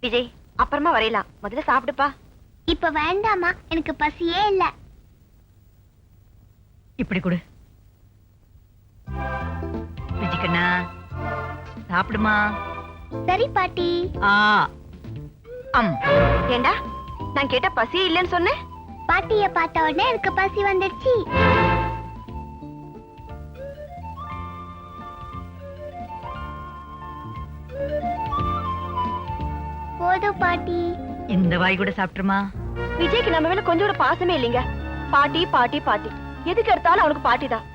விஜய் அப்புறமா வரையலாம். முதல்ல சாப்பிடுப்பா. இப்ப வேண்டாமா எனக்கு பசியே இல்ல. இப்படி கொடு. விஜிக்கண்ணா சாப்பிடுமா? சரி பாட்டி. ஆ அம். ஏண்டா நான் கேட்ட பசியே இல்லைன்னு சொன்னேன்? பாட்டிய பார்த்த உடனே எனக்கு பசி வந்துடுச்சு. பாட்டி. இந்த வாய் கூட சாப்பிட்டுருமா? விஜய்க்கு நம்ம மேல கொஞ்சம் கூட பாசமே இல்லைங்க. பாட்டி பாட்டி பாட்டி. எதுக்கு எடுத்தாலும் அவனுக்கு பாட்டி தான்.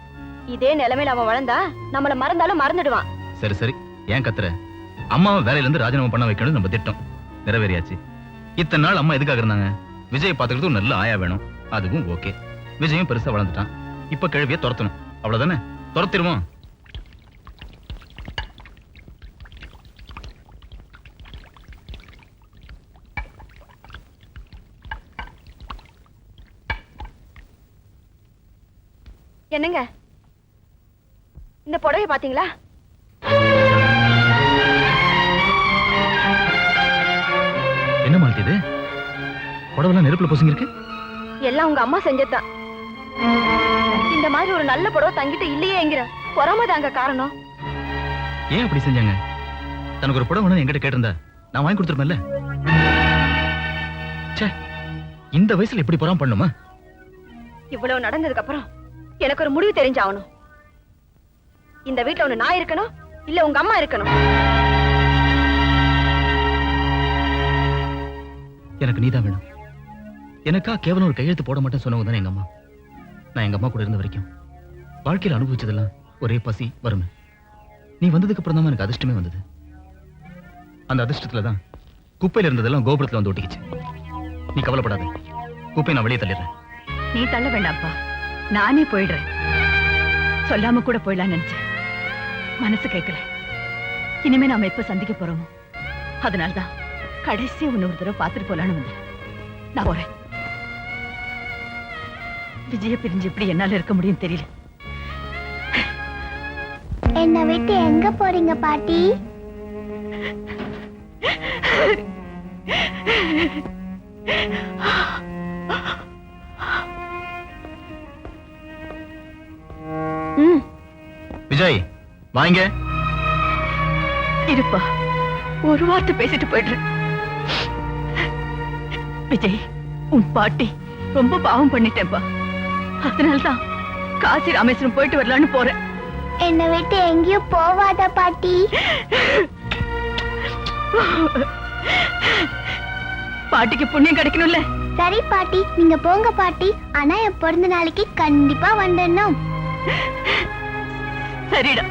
இதே நிலைமையில அவன் வளர்ந்தா நம்மள மறந்தாலும் மறந்துடுவான். சரி சரி. ஏன் கத்துற? அம்மாவை வேலையில இருந்து ராஜினாமா பண்ண வைக்கணும் நம்ம திட்டம். நிறைவேறியாச்சு. இத்தனை நாள் அம்மா எதுக்காக இருந்தாங்க? விஜய் பாத்துக்கிறது ஒரு நல்ல ஆயா வேணும். அதுவும் ஓகே. விஜயும் பெருசா வளர்ந்துட்டான். இப்ப கிழவிய துரத்தணும். அவ்வளவுதானே? துரத்திடுவோம் என்னங்க இந்த புடவை பாத்தீங்களா என்ன மால்ட்டி இது? புடவெல்லாம் நெருப்புல பொசுங்க இருக்கு எல்லாம் உங்க அம்மா செஞ்சதுதான். இந்த மாதிரி ஒரு நல்ல புடவை தங்கிட்டு இல்லையே என்கிற பொறாம தாங்க காரணம். ஏன் அப்படி செஞ்சாங்க? தனக்கு ஒரு புடவை என்கிட்ட கேட்டிருந்தா நான் வாங்கி கொடுத்துருப்பேன்ல. ச்சே இந்த வயசுல எப்படி புறம் பண்ணுமா இவ்வளவு நடந்ததுக்கு அப்புறம் எனக்கு ஒரு முடிவு தெரிஞ்சாகணும். இந்த வீட்ல ஒண்ணு நான் இருக்கணும்? இல்ல உங்க அம்மா இருக்கணும்? எனக்கு நீதான் வேணும். எனக்கா கேவலம் ஒரு கையெழுத்து போட மாட்டேன்னு சொன்னவங்க தானே எங்க அம்மா? நான் எங்க அம்மா கூட இருந்த வரைக்கும். வாழ்க்கையில அனுபவிச்சதெல்லாம் ஒரே பசி வறுமை. நீ வந்ததுக்கு அப்புறம் தான் எனக்கு அதிர்ஷ்டமே வந்தது. அந்த அதிர்ஷ்டத்துல தான் குப்பையில இருந்ததெல்லாம் கோபுரத்துல வந்து ஒட்டிக்கிச்சு. நீ கவலைப்படாத. குப்பையை நான் வெளியே தள்ளிடுறேன். நீ தள்ள வேண்டாம்ப்பா. நானே போயிடுறேன். சொல்லாம கூட போயிடலாம்னு நினைச்சேன். மனசு கேட்கல. இனிமே நாம எப்ப சந்திக்க போறோமோ? அதனாலதான் கடைசி ஒண்ணு ஒரு தடவை பார்த்துட்டு போலான்னு வந்தேன். நான் போறேன். விஜய பிரிஞ்சு எப்படி என்னால இருக்க முடியும் தெரியல. என்னை விட்டு எங்க போறீங்க பாட்டி? விஜய். வாங்க. இருப்பா. ஒரு வார்த்தை பேசிட்டு போயிடுறேன். விஜய் உன் பாட்டி ரொம்ப பாவம் பண்ணிட்டேன்பா. அதனாலதான் காசி ராமேஸ்வரம் போயிட்டு வரலான்னு போறேன். என்னை விட்டு எங்கேயும் போவாத பாட்டி. பாட்டிக்கு புண்ணியம் கிடைக்கணும்ல? சரி பாட்டி நீங்க போங்க பாட்டி. ஆனா என் பிறந்த நாளைக்கு கண்டிப்பா வந்துடணும். சரிடா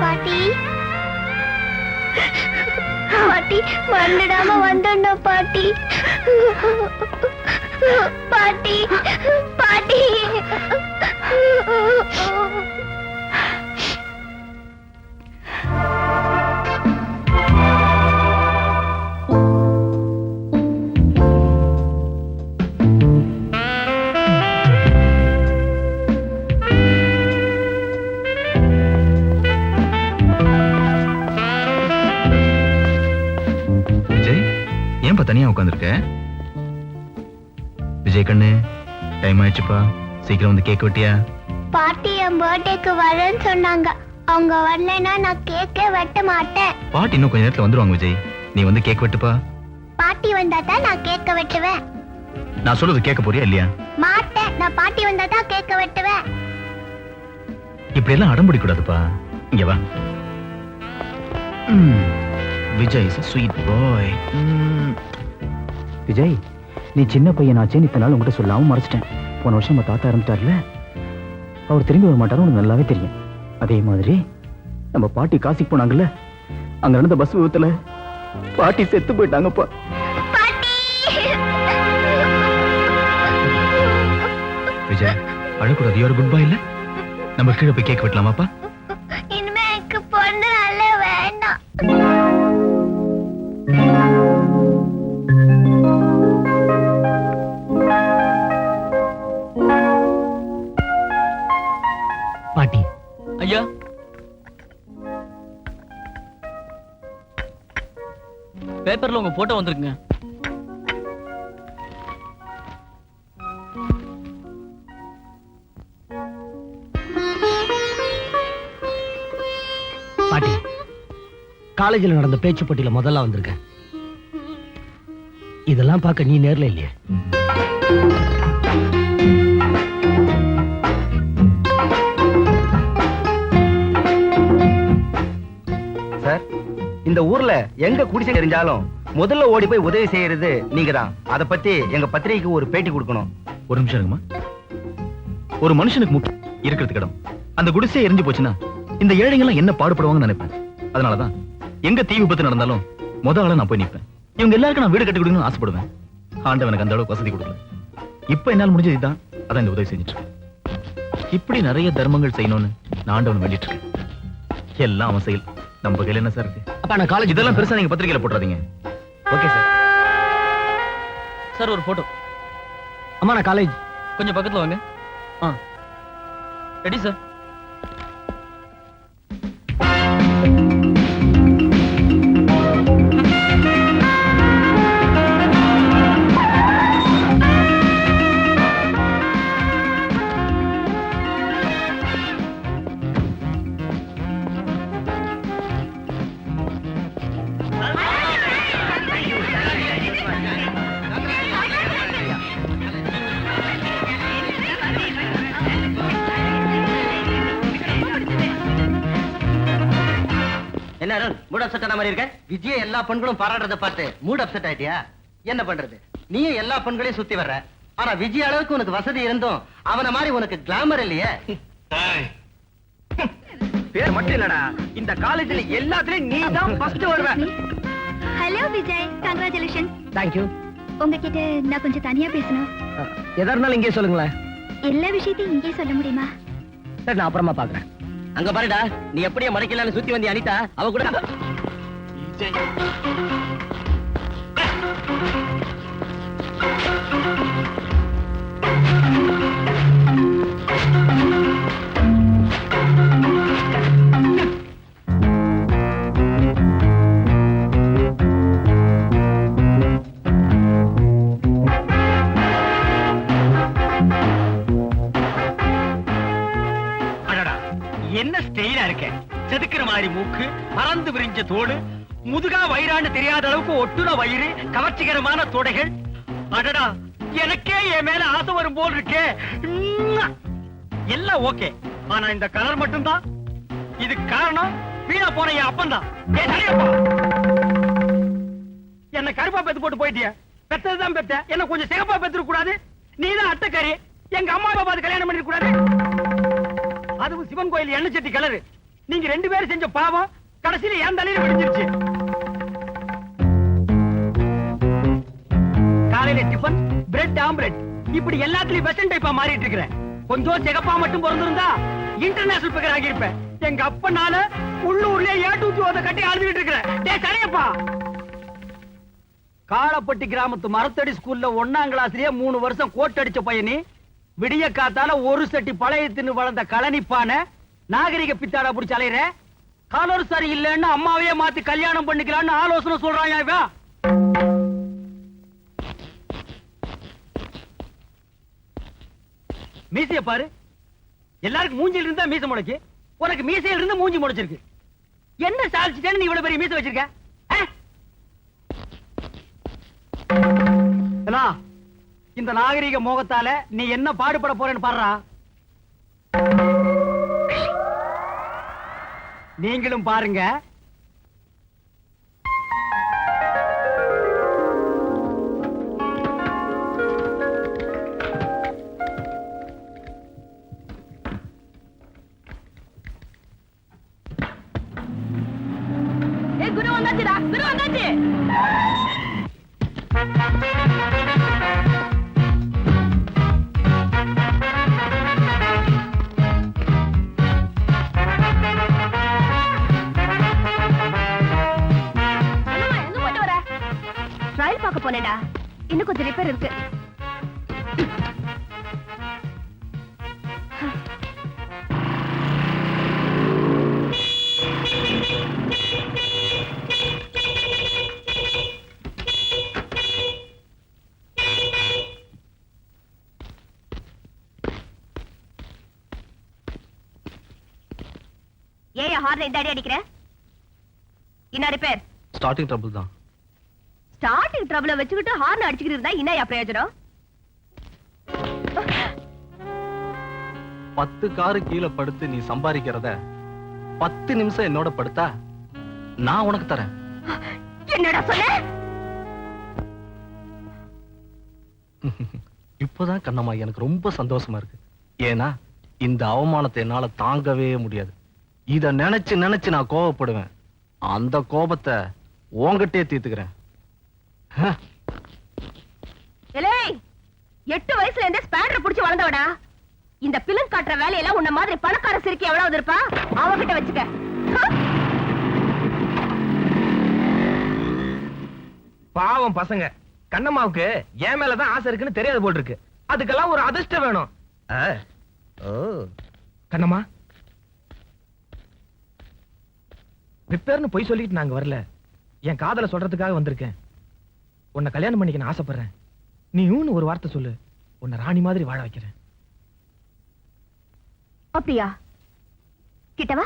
பாட்டி. பாட்டி வந்துடாம வந்துடணும் பாட்டி. பாட்டி. தனியா உட்காந்துருக்க விஜய் கண்ணு டைம் ஆயிடுச்சுப்பா. சீக்கிரம் வந்து கேக் வெட்டியா? பாட்டி என் பர்த்டேக்கு வரேன்னு சொன்னாங்க. அவங்க வரலைன்னா நான் கேக்கே வெட்ட மாட்டேன். பாட்டி இன்னும் கொஞ்ச நேரத்துல வந்துருவாங்க விஜய். நீ வந்து கேக் வெட்டுப்பா. பாட்டி வந்தா தான் நான் கேக்க வெட்டுவேன். நான் சொல்றது கேட்க போறியா இல்லையா? மாட்டேன். நான் பாட்டி வந்தா தான் கேக்க வெட்டுவேன். இப்படி எல்லாம் அடம்பிடி கூடாதுப்பா இங்க வா. Vijay is sweet boy Vijay நீ சின்ன பையனாச்சேன்னு இத்தனை நாள் உங்ககிட்ட சொல்லாம மறைச்சிட்டேன். போன வருஷம் நம்ம தாத்தா இறந்துட்டார்ல? அவர் திரும்பி வர மாட்டாரு உனக்கு நல்லாவே தெரியும். அதே மாதிரி நம்ம பாட்டி காசிக்கு போனாங்கல்ல? அங்க நடந்த பஸ் விபத்துல பாட்டி செத்து போயிட்டாங்கப்பா. விஜய் அழக்கூடாது. யோர் குட் பாய் இல்ல? நம்ம கீழே போய் கேக் வெட்டலாமாப்பா? பேப்பர்ல உங்க போட்டோ வந்திருக்குங்க. பாட்டி காலேஜில் நடந்த பேச்சு போட்டியில முதல்ல வந்திருக்கேன். இதெல்லாம் பார்க்க நீ நேர்ல இல்லையே. சார் இந்த ஊர்ல எங்க குடிசை தெரிஞ்சாலும் முதல்ல ஓடி போய் உதவி செய்யறது நீங்க தான் அத பத்தி எங்க பத்திரிகைக்கு ஒரு பேட்டி கொடுக்கணும். ஒரு நிமிஷம் இருக்குமா ஒரு மனுஷனுக்கு முக்கியம் இருக்கிறதுக்கு இடம். அந்த குடிசை எரிஞ்சு போச்சுன்னா இந்த ஏழைங்க எல்லாம் என்ன பாடுபடுவாங்கன்னு நினைப்பேன். அதனாலதான் எங்க தீ விபத்து நடந்தாலும் முத நான் போய் நிப்பேன் இவங்க எல்லாருக்கும் நான் வீடு கட்டி கொடுக்கணும்னு ஆசைப்படுவேன். ஆண்டவனுக்கு அந்த அளவுக்கு வசதி கொடுக்கல. இப்ப என்னால் முடிஞ்சது இதுதான். அதான் இந்த உதவி செஞ்சுட்டு இருக்கேன். இப்படி நிறைய தர்மங்கள் செய்யணும்னு நான் ஆண்டவன் வேண்டிட்டு இருக்கேன். எல்லாம் அவன் செயல். நம்ம கையில் என்ன சார் இருக்கு? நான் காலேஜ் இதெல்லாம் பெருசா நீங்க பத்திரிகையில போட்டுறாதீங்க. ஓகே சார் சார் ஒரு போட்டோ அம்மா நான் காலேஜ் கொஞ்சம் பக்கத்துல வாங்க. ஆ. ரெடி சார் என்ன அருண் மூட் அப்செட் ஆன மாதிரி இருக்க? விஜய எல்லா பெண்களும் பாராட்டுறத பார்த்து மூட் அப்செட் ஆயிட்டியா? என்ன பண்றது? நீயும் எல்லா பெண்களையும் சுத்தி வர்ற. ஆனா விஜய் அளவுக்கு உனக்கு வசதி இருந்தும் அவன மாதிரி உனக்கு கிளாமர் இல்லையே? பேர் மட்டும் இல்லடா. இந்த காலேஜ்ல எல்லாத்துலயும் நீ தான் ஃபர்ஸ்ட் வருவ. ஹலோ விஜய். கங்க்ராச்சுலேஷன் தேங்க்யூ உங்ககிட்ட நான் கொஞ்சம் தனியா பேசணும். எதா இருந்தாலும் இங்கே சொல்லுங்களேன். எல்லா விஷயத்தையும் இங்கே சொல்ல முடியுமா? சரி நான் அப்புறமா பாக்குறேன். அங்க பாருடா நீ எப்படியே மறைக்கலாம்னு சுத்தி வந்தி அனிதா அவ கூட அடடா இருக்க செதுக்கிற மாதிரி மூக்கு பறந்து விரிஞ்ச தோடு முதுகா வயிறான்னு தெரியாத அளவுக்கு ஒட்டுன வயிறு கவர்ச்சிகரமான தொடைகள். அடடா எனக்கே என் மேல ஆசை வரும் போல் இருக்கே. எல்லாம் ஓகே. ஆனா இந்த கலர் மட்டும்தான். இதுக்கு காரணம் வீணா போன என் அப்பன் தான் என்ன கருப்பா பெத்து போட்டு போயிட்டிய. பெத்ததுதான் பெத்த என்ன கொஞ்சம் சிகப்பா பெத்துக்க கூடாது. நீதான் அட்டக்காரி எங்க அம்மா அப்பா பார்த்து கல்யாணம் பண்ணிருக்க கூடாது. அதுவும் சிவன் கோயில் எண்ணெய் சட்டி கலரு நீங்க ரெண்டு பேரும் செஞ்ச பாவம் கடைசியில என் தலையில விழுந்துருச்சு. காலையில டிஃபன் பிரெட் ஆம்லெட் இப்படி எல்லாத்துலயும் வெஸ்டர்ன் டைப்பா மாறிட்டு இருக்கிறேன். கொஞ்சம் சிகப்பா மட்டும் பிறந்திருந்தா இன்டர்நேஷனல் பிகர் ஆகியிருப்பேன். எங்க அப்பனால உள்ளூர்ல ஏட்டு ஓத கட்டி அழுதுகிட்டு இருக்கிறேன். டேய் சரியப்பா. காலப்பட்டி கிராமத்து மரத்தடி ஸ்கூல்ல ஒன்னாம் கிளாஸ்லயே மூணு வருஷம் கோட் அடிச்ச பையனி விடிய காத்தால ஒரு சட்டி பழைய தின்னு வளர்ந்த கலனிப்பான நாகரிக பித்தாடா புடிச்ச அலையிற? காலர் சரி இல்லைன்னு அம்மாவையே மாத்தி கல்யாணம் பண்ணிக்கலாம்னு ஆலோசனை சொல்றாங்க இவன். மீசைய பாரு. எல்லாருக்கும் மூஞ்சில இருந்தா மீசை முளைக்கு. உனக்கு மீசையில இருந்து மூஞ்சி முளைச்சிருக்கு. என்ன சாதிச்சுட்டேன்னு நீ இவ்வளவு பெரிய மீசை வச்சிருக்க? இந்த நாகரிக மோகத்தால நீ என்ன பாடுபட போறேன்னு பாடுறா? நீங்களும் பாருங்க. போனேடா. இன்னும் கொஞ்சம் ரிப்பேர் இருக்கு. ஏயா ஹார்ன் இந்த அடி அடிக்கிற? என்ன ரிப்பேர் ஸ்டார்டிங் ட்ரபிள் தான். ஸ்டார்டிங் ட்ரபிள வச்சுக்கிட்டு ஹார்ன் அடிச்சுக்கிட்டு இருந்தா என்ன பிரயோஜனம்? பத்து காரு கீழே படுத்து நீ சம்பாதிக்கிறத பத்து நிமிஷம் என்னோட படுத்தா நான் உனக்கு தரேன். என்னடா சொன்ன? இப்போதான் கண்ணம்மா எனக்கு ரொம்ப சந்தோஷமா இருக்கு. ஏன்னா இந்த அவமானத்தை என்னால தாங்கவே முடியாது. இத நினைச்சு நினைச்சு நான் கோவப்படுவேன். அந்த கோபத்தை உன்கிட்டயே தீர்த்துக்கிறேன். எட்டு வயசுல இருந்தே ஸ்பேடர் புடிச்சு வளர்ந்தவடா. இந்த பிலன் காட்டுற வேலையெல்லாம் உன்ன மாதிரி பணக்கார சிரிக்கி எவ்வளவு இருப்பா அவகிட்ட வச்சுக்க? பாவம் பசங்க. கண்ணம்மாவுக்கு என் மேலதான் ஆசை இருக்குன்னு தெரியாது போல் இருக்கு அதுக்கெல்லாம் ஒரு அதிர்ஷ்டம் வேணும். ஆ. ஓ. கண்ணம்மா. ரிப்பேர்னு பொய் சொல்லிட்டு நாங்க வரல. என் காதல சொல்றதுக்காக வந்திருக்கேன். உன்னை கல்யாணம் பண்ணிக்க நான் ஆசைப்படுறேன். நீ ஒரு வார்த்தை சொல்லு. உன்னை ராணி மாதிரி வாழ வைக்கிறேன். அப்படியா? கிட்டவா?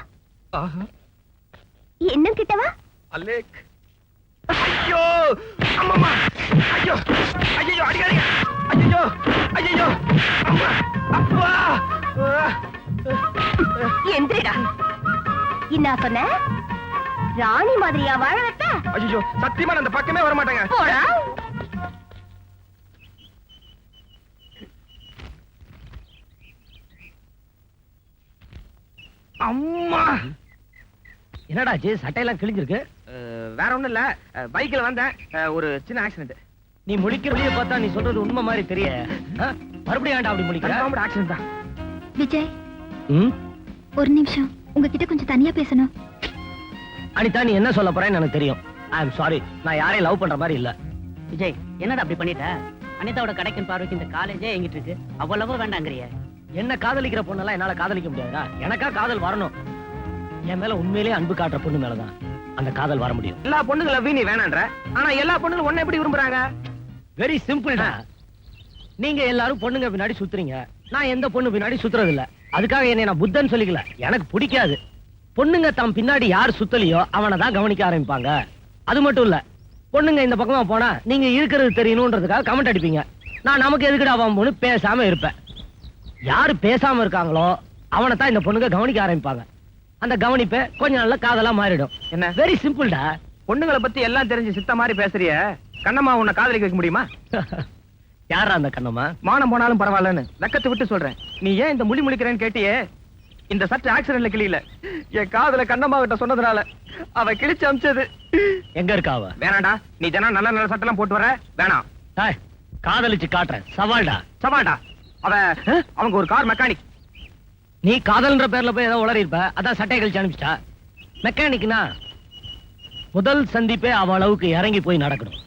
இன்னும் கிட்டவா? அலேக். ஐயோ! அம்மம்மா! ஐயோ! ஐயோ அடிக்காதீங்க! ஐயோ ஐயோ அம்மா! அப்பா! எந்திரிடா. என்ன சொன்ன? ராணி மாதிரியா வாழ வைக்க ஐயோ சத்தியமா அந்த பக்கமே வர மாட்டேங்க போடா. அம்மா. என்னடாச்சு சட்டையெல்லாம் கிழிஞ்சிருக்கு? வேற ஒண்ணும் இல்ல. பைக்ல வந்தேன். ஒரு சின்ன ஆக்சிடென்ட் நீ முழிக்க வெளியே பார்த்தா நீ சொல்றது உண்மை மாதிரி தெரிய? மறுபடியும் ஏன்டா அப்படி முழிக்கிற கன்ஃபார்ம்டு ஆக்சிடென்ட் தான். விஜய் ம்? ஒரு நிமிஷம். உங்ககிட்ட கொஞ்சம் தனியா பேசணும். அனிதா நீ என்ன சொல்ல போறேன்னு எனக்கு தெரியும். ஐ எம் சாரி நான் யாரையும் லவ் பண்ற மாதிரி இல்ல. விஜய் என்னடா அப்படி பண்ணிட்ட? அனிதாவோட கடைக்கும் பார்வைக்கு இந்த காலேஜே எங்கிட்டு இருக்கு? அவ்வளவு வேண்டாங்கிறிய. என்ன காதலிக்கிற பொண்ணெல்லாம் என்னால காதலிக்க முடியாதா? எனக்கா காதல் வரணும். என் மேல உண்மையிலேயே அன்பு காட்டுற பொண்ணு மேலதான் அந்த காதல் வர முடியும். எல்லா பொண்ணுங்க லவ் நீ வேணான்ற. ஆனா எல்லா பொண்ணுங்களும் ஒண்ணு எப்படி விரும்புறாங்க? வெரி சிம்பிள்டா நீங்க எல்லாரும் பொண்ணுங்க பின்னாடி சுத்துறீங்க. நான் எந்த பொண்ணு பின்னாடி சுத்துறது இல்ல அதுக்காக என்னை நான் புத்தன் சொல்லிக்கல. எனக்கு பிடிக்காது. பொண்ணுங்க தம் பின்னாடி யார் சுத்தலையோ அவனை தான் கவனிக்க ஆரம்பிப்பாங்க. அது மட்டும் இல்ல பொண்ணுங்க இந்த பக்கமா போனா நீங்க இருக்கிறது தெரியணுன்றதுக்காக கமெண்ட் அடிப்பீங்க. நான் நமக்கு எதுக்குடா பொண்ணு பேசாம இருப்பேன். யாரு பேசாம இருக்காங்களோ அவனை தான் இந்த பொண்ணுங்க கவனிக்க ஆரம்பிப்பாங்க. அந்த கவனிப்பை கொஞ்ச நாள்ல காதலா மாறிடும். என்ன? வெரி சிம்பிள்டா பொண்ணுங்களை பத்தி எல்லாம் தெரிஞ்சு சித்த மாதிரி பேசுறிய. கண்ணம்மா உன்னை காதலிக்க வைக்க முடியுமா? யாரா அந்த கண்ணம்மா? மானம் போனாலும் பரவாயில்லன்னு வெக்கத்தை விட்டு சொல்றேன். நீ ஏன் இந்த முடி முழிக்கிறேன்னு கேட்டியே? இந்த சட்டை ஆக்சிடென்ட்ல கிளியில. என் காதல கண்ணம்மா கிட்ட சொன்னதுனால அவ கிழிச்சு அமிச்சது. எங்க இருக்கா அவ? வேணாண்டா நீ தினம் நல்ல நல்ல சட்டெல்லாம் போட்டு வர. வேணாம். காதலிச்சு காட்டுறேன் சவால்டா. சவால்டா. அவ அவங்க ஒரு கார் மெக்கானிக் நீ காதல்ன்ற பேர்ல போய் ஏதோ உளறி இருப்ப அதான் சட்டை கழிச்சு அனுப்பிச்சிட்டா மெக்கானிக்னா முதல் சந்திப்பே அவ அளவுக்கு இறங்கி போய் நடக்கணும்.